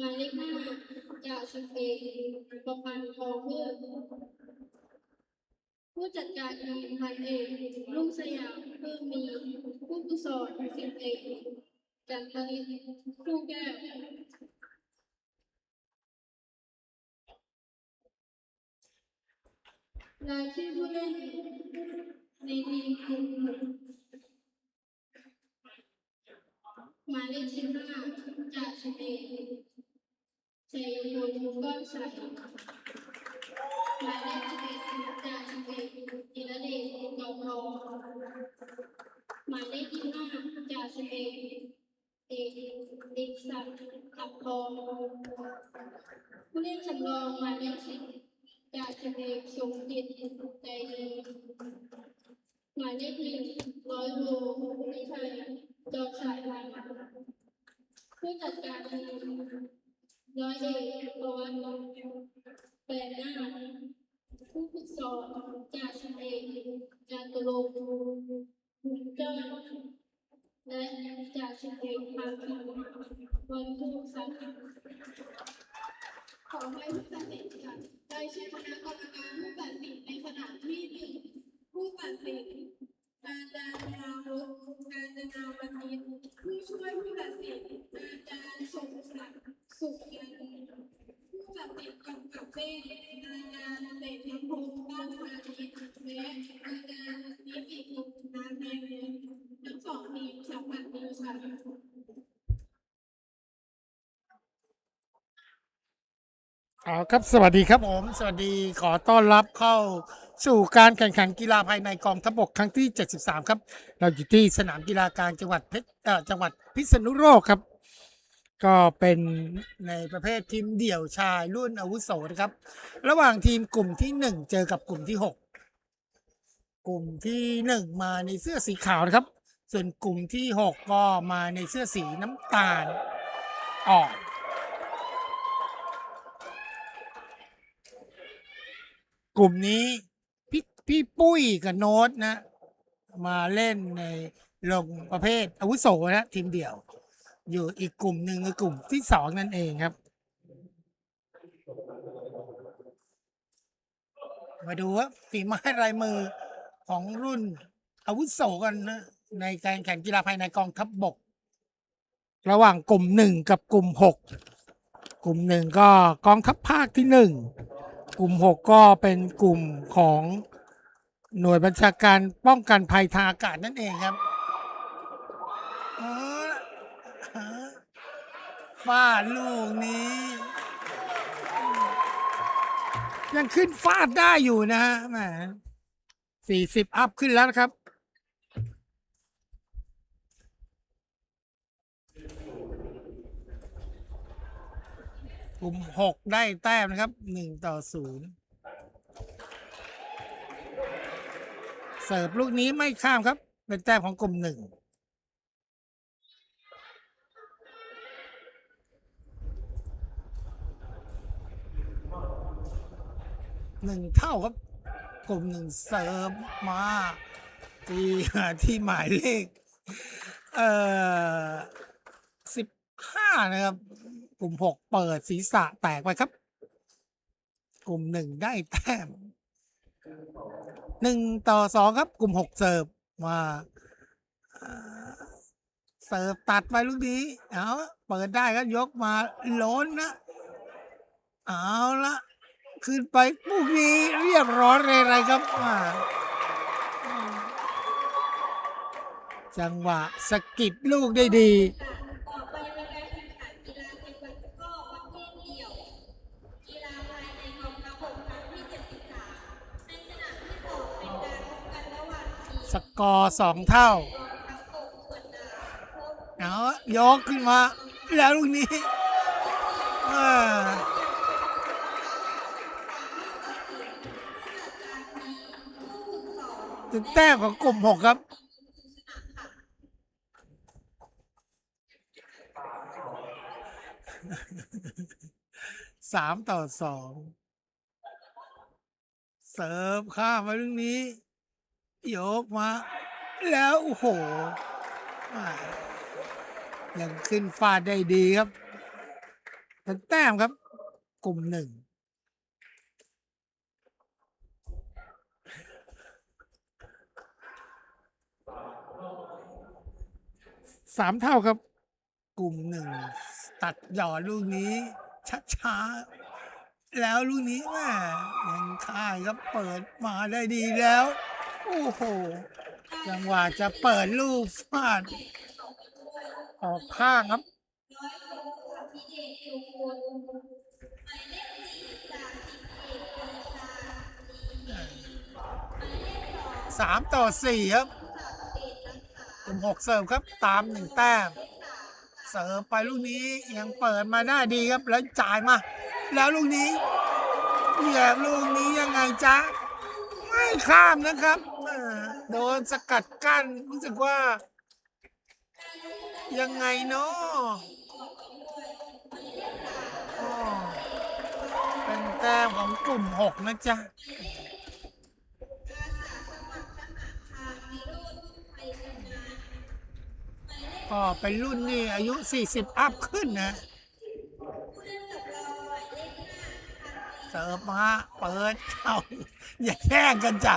หมายเลขห้าจ่าสิบเอกประพันธ์ทองเพื่อผู้จัดการทีมพันเอกลุงสยามเพิ่มมี ผู้ฝึกสอนสิบเอกจันทริศผู้แก้วรายชื่อผู้เล่นในทีมกลุ่มหมายเลขสิบห้าจากสิบเอก ชัยพลก้อนใสหมายเลขสิบเอ็ดจากสิบเอ็ดจิรเดชกองทองหมายเลขยี่สิบห้าจาสิบเอ็ดเอกดิกศักดิ์ขับทองผู้เล่นสำรองหมายเลขสิบจากสิบเอ็ดสมจิตใจดีหมายเลขหนึ่งร้อยโลวิชัยจอมสายพันผู้จัดการทีม ร้อยเอกปวัติแปลหน้า ผู้ฝึกสอนจากสิบเอกจาตุรงค์บุญเจ้าและจากสิบเอกพาคินวันผู้สังขอให้ผู้ตัดสินค่ะได้ชื่อคณะกรรมการผู้ตัดสินในขณะที่หนึ่งผู้ตัดสิน อาจารย์ยาวุฒิการนาวณินผู้ช่วยผู้ตัดสินอาจารย์สมศักดิ์สุขยันผู้จัดติดกำกับเส้นรายการเศรษฐพงศ์บ้านพาณิชย์และรายการนิติกรมน้ำในเมืองทั้งสองทีมสัมผัสดีค่ะเอาครับสวัสดีครับผม สวัสดีขอต้อนรับเข้า สู่การแข่งขันกีฬาภายในกองทัพบกครั้งที่ 73 ครับ เราอยู่ที่สนามกีฬากลางจังหวัดเพชรจังหวัดพิษณุโลกครับ ก็เป็นในประเภททีมเดี่ยวชายรุ่นอาวุโสนะครับ ระหว่างทีมกลุ่มที่ 1 เจอกับกลุ่มที่ 6 กลุ่มที่ 1 มาในเสื้อสีขาวนะครับ ส่วนกลุ่มที่ 6 ก็มาในเสื้อสีน้ำตาลอ่อนกลุ่มนี้ พี่ปุ้ยกับโน้ตนะ มาเล่นในลงประเภทอาวุโสนะทีมเดี่ยว อยู่อีกกลุ่มหนึ่งคือกลุ่มที่สองนั่นเองครับ มาดูว่าฝีไม้ลายมือของรุ่นอาวุโสกันนะในการแข่งกีฬาภายในกองทัพบบก ระหว่างกลุ่มหนึ่งกับกลุ่มหกกลุ่มหนึ่งก็กองทัพภาคที่หนึ่งกลุ่ม6ก็เป็นกลุ่มของ หน่วยบัญชาการป้องกันภัยทางอากาศนั่นเองครับฟาดลูกนี้ ยังขึ้นฟาดได้อยู่นะฮะแหมสี่สิบอัพขึ้นแล้วนะครับกลุ่มหกได้แต้มนะครับหนึ่งต่อศูนย์ เสิร์ฟลูกนี้ไม่ข้ามครับ เป็นแต้มของกลุ่มหนึ่งหนึ่งเท่าครับ กลุ่มหนึ่งเสิร์ฟมาที่ที่หมายเลข เอ่อสิบห้านะครับ กลุ่มหกเปิดศีรษะแตกไปครับ กลุ่มหนึ่งได้แต้ม หนึ่งต่อสองครับ กลุ่มหกเสิร์ฟมาเอ่อเสิร์ฟตัดไปลูกนี้เอาเปิดได้ก็ยกมาล้นนะเอาละขึ้นไปลูกนี้เรียบร้อยเลยไรครับอ่าจังหวะสะกิดลูกได้ดี สกอร์สองเท่าเอายกขึ้นมา แล้วลูกนี้จุแต้มของกลุ่มหกครับสามต่อสองเสิร์ฟข้ามไปเรื่องนี้ โยกมา แล้วโอ้โหยังขึ้นฟาดได้ดีครับเป็นแต้มครับ กลุ่มหนึ่งสามเท่าครับ กลุ่มหนึ่งตัดหยอลูกนี้ช้าๆแล้วลูกนี้แม่ยังค่ายครับเปิดมาได้ดีแล้ว โอ้โห จังหวะจะเปิดลูกฟาด ออกข้างครับ สามต่อสี่ครับกลุ่มหกเสิร์ฟครับ ตามหนึ่งแต้ม เสิร์ฟไปลูกนี้ยังเปิดมาได้ดีครับ แล้วจ่ายมา แล้วลูกนี้เหยียบลูกนี้ยังไงจ๊ะไม่ ข้ามนะครับโดนสกัดกั้นรู้สึกว่า ยังไงเนาะเป็นแต้มของกลุ่มหกนะจ๊ะก็เป็นรุ่นนี่อายุ 40 อัพขึ้นนะเสิร์ฟมาเปิดเข้า อย่าแย่งกันจ้ะ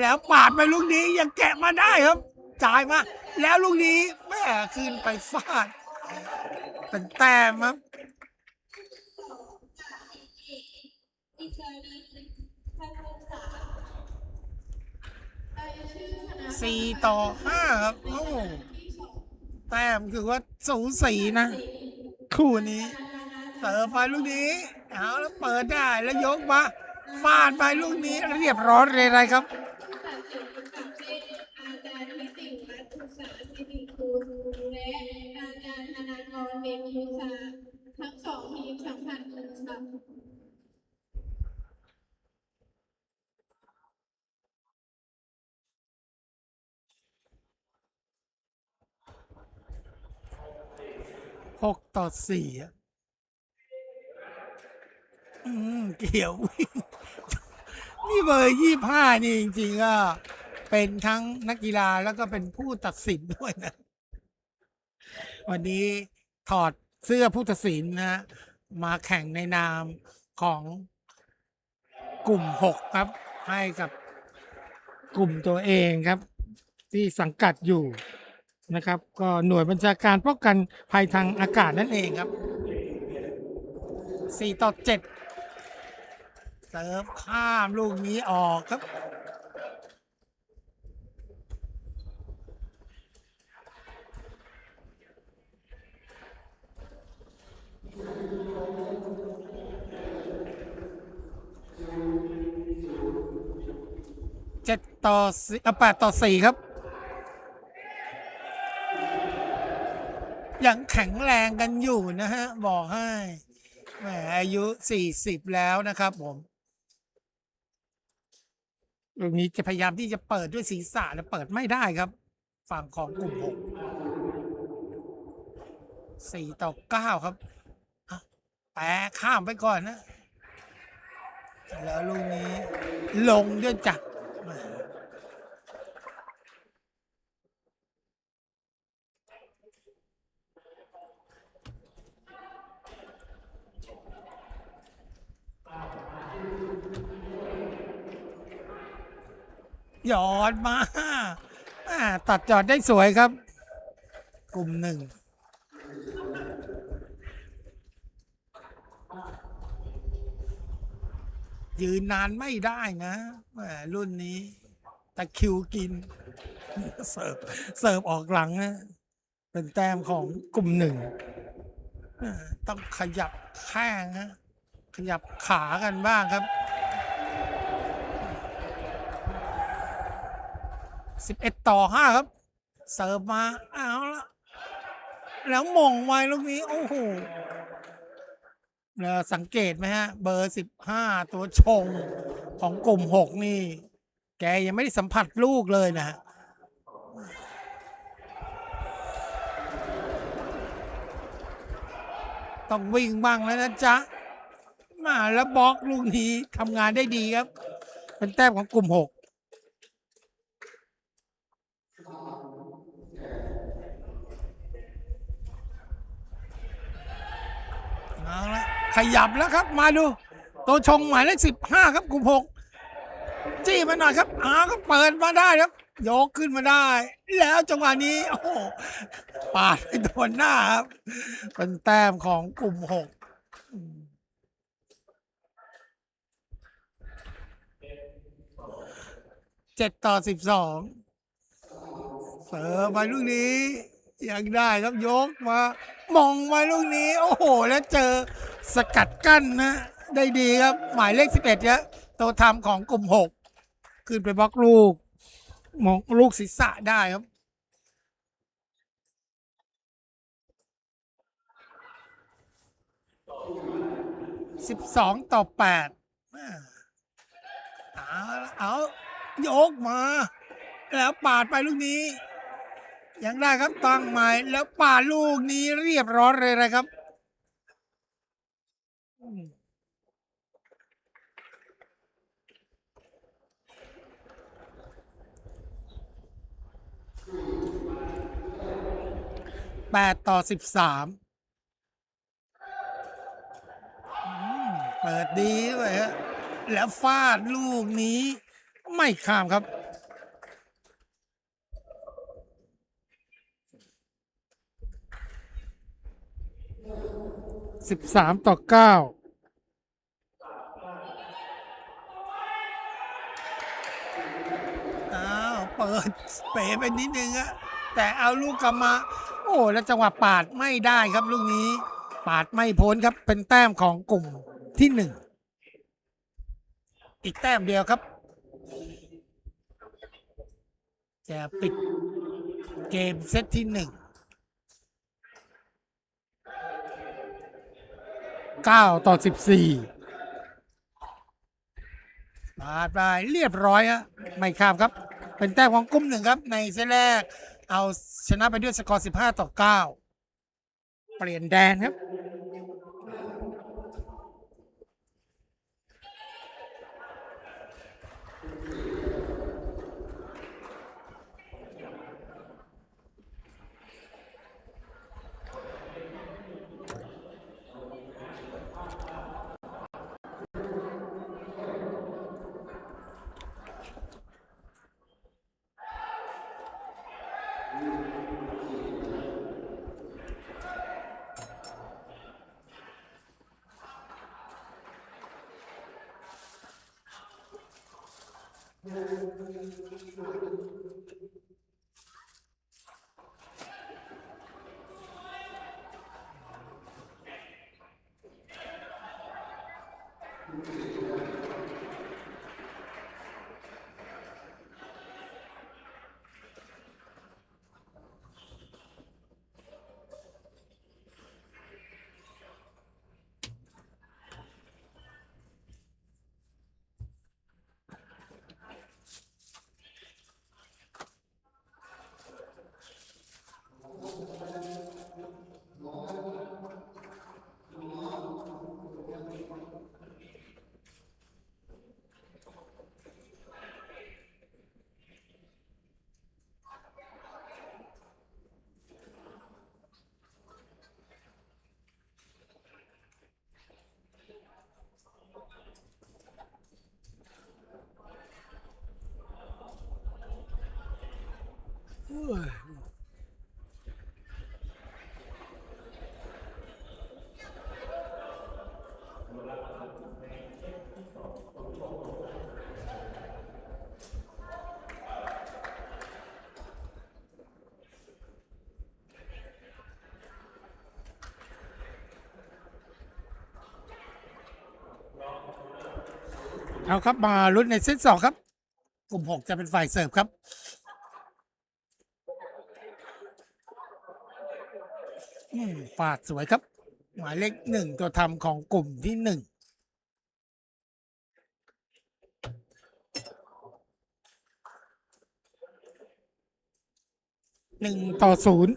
แล้วปาดไปลูกนี้ยังแกะมาได้ครับ จ่ายมา แล้วลูกนี้แม่ขึ้นไปฟาดเป็นแต้มครับสี่ต่อห้าครับโอ้แต้มคือว่าสูสีนะ คู่นี้เสิร์ฟไปลูกนี้ เอาแล้วเปิดได้แล้วยกมา ฟาดไปลูกนี้เรียบร้อยเลยไรครับอาจารย์พิติวัฒน์อุสาหสิริคุณและอาจารย์ธนากรเบญอุตสาทั้งสองทีมสัมพันธ์คุณทรัพย์หกต่อสี่ อืมเกี่ยววิ่งนี่เบอร์ยี่ห้านี่จริงๆก็เป็นทั้งนักกีฬาแล้วก็เป็นผู้ตัดสินด้วยนะ วันนี้ถอดเสื้อผู้ตัดสินนะ มาแข่งในนามของกลุ่มหกครับ ให้กับกลุ่มตัวเองครับ ที่สังกัดอยู่นะครับ ก็หน่วยบัญชาการป้องกันภัยทางอากาศนั่นเองครับ 4 ต่อ 7 เสิร์ฟข้ามลูกนี้ออกครับ เจ็ดต่อสี่แปดต่อสี่ครับ ยังแข็งแรงกันอยู่นะฮะ บอกให้แหมอายุสี่สิบแล้วนะครับผม ลูกนี้จะพยายามที่จะเปิดด้วยศีรษะและเปิดไม่ได้ครับ ฝั่งของกลุ่มหกสี่ต่อเก้าครับแปะข้ามไปก่อนนะ แล้วลูกนี้ลงด้วยจักร หยอดมาตัดจอดได้สวยครับ กลุ่มหนึ่งยืนนานไม่ได้นะรุ่นนี้ตะคิวกิน เสิร์ฟเสิร์ฟออกหลังนะเป็นแต้มของกลุ่มหนึ่งต้องขยับแข้งฮะขยับขากันบ้างครับ 11 ต่อ 5 ครับ เสิร์ฟมาเอาละแล้วมองไว้ลูกนี้ โอ้โหแล้วสังเกตไหมฮะ เบอร์ 15 ตัวชงของกลุ่ม 6 นี่ แกยังไม่ได้สัมผัสลูกเลยนะต้องวิ่งบ้างแล้วนะจ๊ะ มาแล้วบล็อกลูกนี้ทำงานได้ดีครับ เป็นแต้มของกลุ่ม 6 เอาละขยับแล้วครับมาดู ตัวชงหมายเลขสิบห้าครับกลุ่มหกจี้มาหน่อยครับอ้าวก็เปิดมาได้ครับยกขึ้นมาได้ แล้วจังหวะนี้ โอ้โปาดไปโดนหน้าครับ เป็นแต้มของกลุ่มหกเจ็ดต่อสิบสองเสิร์ฟไปลูกนี้ยังได้ครับยกมา มองไปลูกนี้ โอ้โห แล้วเจอสกัดกั้นนะ ได้ดีครับ หมายเลขสิบเอ็ดเนี่ยตัวทำของกลุ่มหกขึ้นไปบล็อกลูก มองลูกศีรษะได้ครับสิบสองต่อแปดเอาเอายกมา แล้วปาดไปลูกนี้ ยังได้ครับตั้งใหม่แล้วป่าลูกนี้เรียบร้อยเลยนะครับแปดต่อสิบสามเปิดดีเลยฮะแล้วฟาดลูกนี้ไม่ข้ามครับ สิบสามต่อเก้าอ้าวเปิดเป๋ไปนิดนึงอะแต่เอาลูกกลับมา โอ้แล้วจังหวะปาดไม่ได้ครับลูกนี้ ปาดไม่พ้นครับเป็นแต้มของกลุ่มที่หนึ่งอีกแต้มเดียวครับ จะปิดเกมเซตที่หนึ่ง เก้าต่อสิบสี่ปาดไปเรียบร้อยฮะไม่ข้ามครับ เป็นแต้มของกลุ่มหนึ่งครับ ในเซตแรก เอาชนะไปด้วยสกอร์สิบห้าต่อเก้าเปลี่ยนแดนครับ เอาครับมาลุ้นในเซตสองครับ กลุ่มหกจะเป็นฝ่ายเสิร์ฟครับ อืมปาดสวยครับ หมายเลขหนึ่งตัวทำของกลุ่มที่หนึ่งหนึ่งต่อศูนย์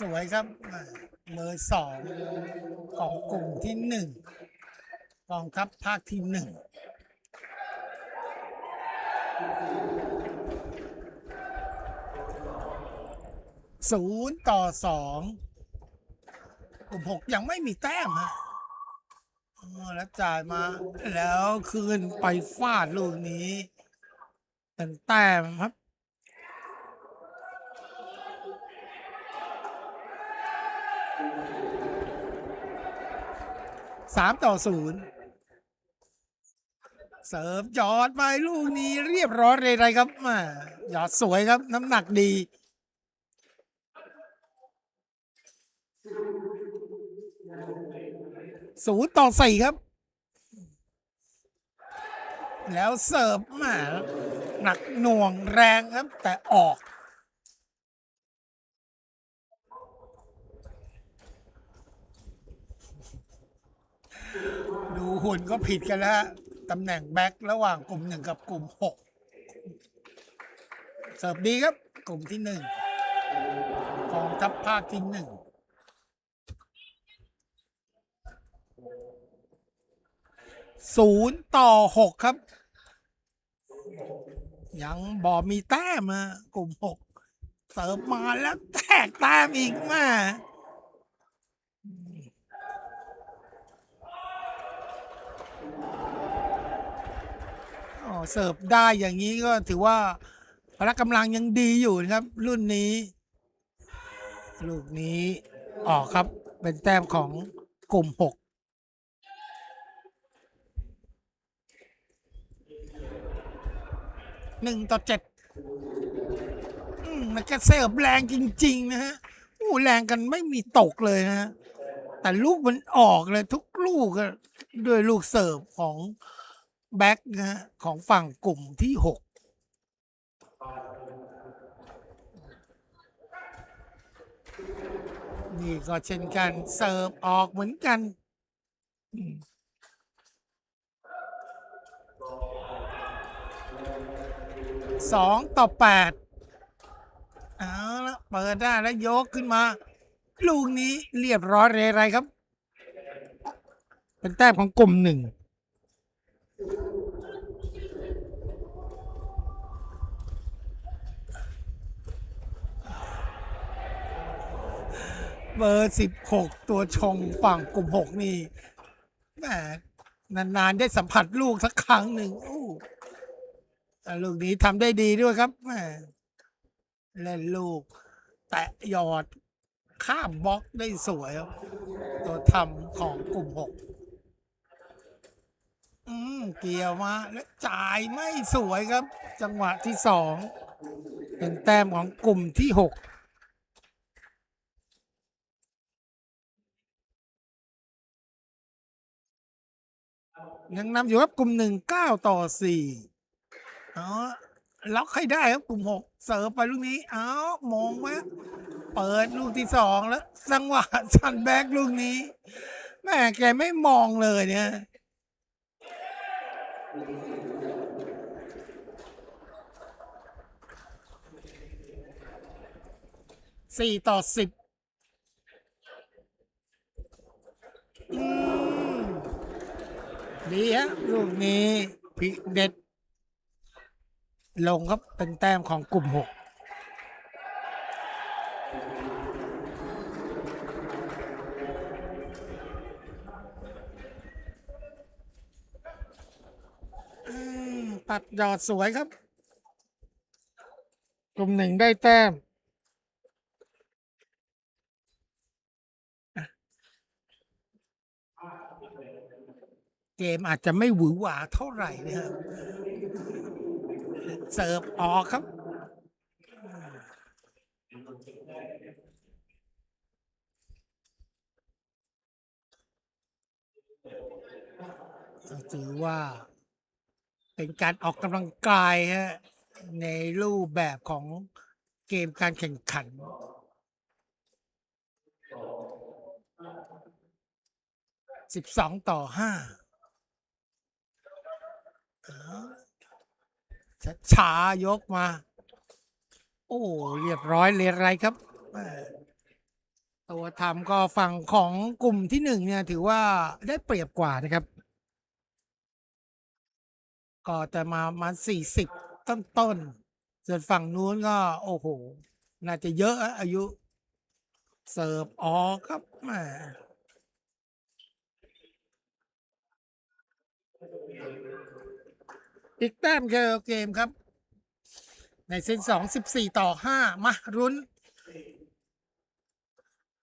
สวยครับเบอร์สองของกลุ่มที่หนึ่งกองทัพภาคที่หนึ่งศูนย์ต่อสองกลุ่มหกยังไม่มีแต้มฮะแล้วจ่ายมาแล้วคืนไปฟาดลูกนี้เป็นแต้มครับ สามต่อศูนย์เสิร์ฟยอดไปลูกนี้เรียบร้อยเลยไรครับมาหยอดสวยครับ น้ำหนักดี ศูนย์ต่อสี่ครับ แล้วเสิร์ฟมา หนักหน่วงแรงครับ แต่ออก ดูหุ่นก็ผิดกันแล้วฮะตำแหน่งแบ็คระหว่างกลุ่มหนึ่งกับกลุ่มหกเสิร์ฟดีครับ กลุ่มที่หนึ่งกองทัพภาคที่หนึ่งศูนย์ต่อหกครับ ยังบอมีแต้มอะกลุ่มหกเสิร์ฟมาแล้วแตกแต้มอีกม่อ๋ เสิร์ฟได้อย่างนี้ก็ถือว่าพละกำลังยังดีอยู่นะครับ รุ่นนี้ ลูกนี้ออกครับเป็นแต้มของกลุ่มหกหนึ่งต่อเจ็ดมันก็เสิร์ฟแรงจริง ๆ นะฮะอู้แรงกันไม่มีตกเลยนะฮะแต่ลูกมันออกเลยทุกลูกด้วยลูกเสิร์ฟของ แบ็กนะฮะของฝั่งกลุ่มที่หกนี่ก็เช่นกัน เสิร์ฟออกเหมือนกัน สองต่อแปดเอาละเปิดได้แล้วยกขึ้นมา ลูกนี้เรียบร้อยเรไรครับ เป็นแต้มของกลุ่มหนึ่ง เบอร์สิบหกตัวชงฝั่งกลุ่มหกนี่แหมนาน ๆ ได้สัมผัสลูกสักครั้งหนึ่งอู้ลูกนี้ทำได้ดีด้วยครับแหมเล่นลูก แตะหยอดข้ามบล็อกได้สวยครับตัวทำของกลุ่มหกอืมเกี่ยวมาแล้วจ่ายไม่สวยครับ จังหวะที่สองเป็นแต้มของกลุ่มที่หก ยังนำอยู่ครับกลุ่มหนึ่งเก้าต่อสี่เอ๋อล็อกให้ได้ครับกลุ่มหกเสิร์ฟไปลูกนี้เอ้ามองไหมเปิดลูกที่สองแล้วจังหวะชันแบกลูกนี้แม่แกไม่มองเลยเนี่ยสี่ต่อสิบอืม ดีฮะลูกนี้พิเด็ด ลงครับเป็นแต้มของกลุ่มหกอืมตัดยอดสวยครับ กลุ่มหนึ่งได้แต้ม เกมอาจจะไม่หวือหวาเท่าไหร่นะครับเสิร์ฟออกครับ ถือว่าเป็นการออกกำลังกายฮะในรูปแบบของเกมการแข่งขันสิบสองต่อห้า ช้าช้ายกมา โอ้เรียบร้อยเลยไรครับแม่ตัวทำก็ฝั่งของกลุ่มที่หนึ่งเนี่ย ถือว่าได้เปรียบกว่านะครับ ก็แต่มามาสี่สิบต้นต้นๆส่วนฝั่งนู้นก็ โอ้โห น่าจะเยอะอะอายุ เสิร์ฟออกครับแหม อีกแต้มเกเกมครับ ในเซตสองสิบสี่ต่อห้ามารุน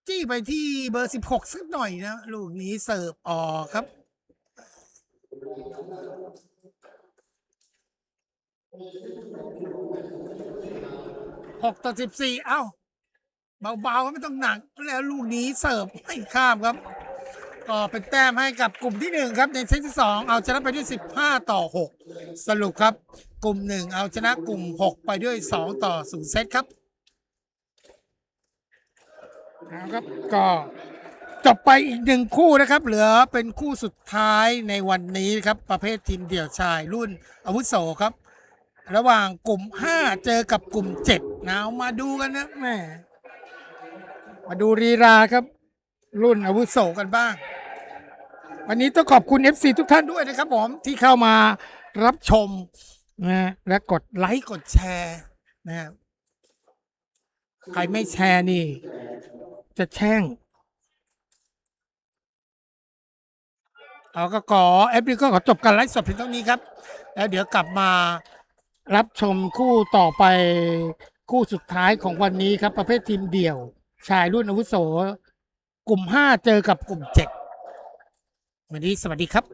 จี้ไปที่เบอร์สิบหกสักหน่อยนะ ลูกนี้เสิร์ฟออกครับ หกต่อสิบสี่เอ้า เบาๆไม่ต้องหนักแล้วลูกนี้เสิร์ฟไม่ข้ามครับ ก็เป็นแต้มให้กับกลุ่มที่หนึ่งครับในเซตที่สองเอาชนะไปด้วยสิบห้าต่อหกสรุปครับ กลุ่มหนึ่งเอาชนะกลุ่มหกไปด้วยสองต่อศูนย์เซตครับเอาครับก็จบไปอีกหนึ่งคู่นะครับ เหลือเป็นคู่สุดท้ายในวันนี้ครับ ประเภททีมเดี่ยวชายรุ่นอาวุโสครับ ระหว่างกลุ่ม 5 เจอกับกลุ่ม7นะเอามาดูกันนะแม่มาดูรีราครับ รุ่นอาวุโสกันบ้าง วันนี้ต้องขอบคุณ FC ทุกท่านด้วยนะครับผมที่เข้ามารับชมนะและกดไลค์กดแชร์นะครับใครไม่แชร์นี่ จะแช่งเอาก็ขอเอฟบีก็ขอจบการไลฟ์สดเพียงเท่านี้ครับ แล้วเดี๋ยวกลับมารับชมคู่ต่อไปคู่สุดท้ายของวันนี้ครับ ประเภททีมเดี่ยว ชายรุ่นอาวุโส กลุ่มห้าเจอกับกลุ่มเจ็ด วันนี้สวัสดีครับ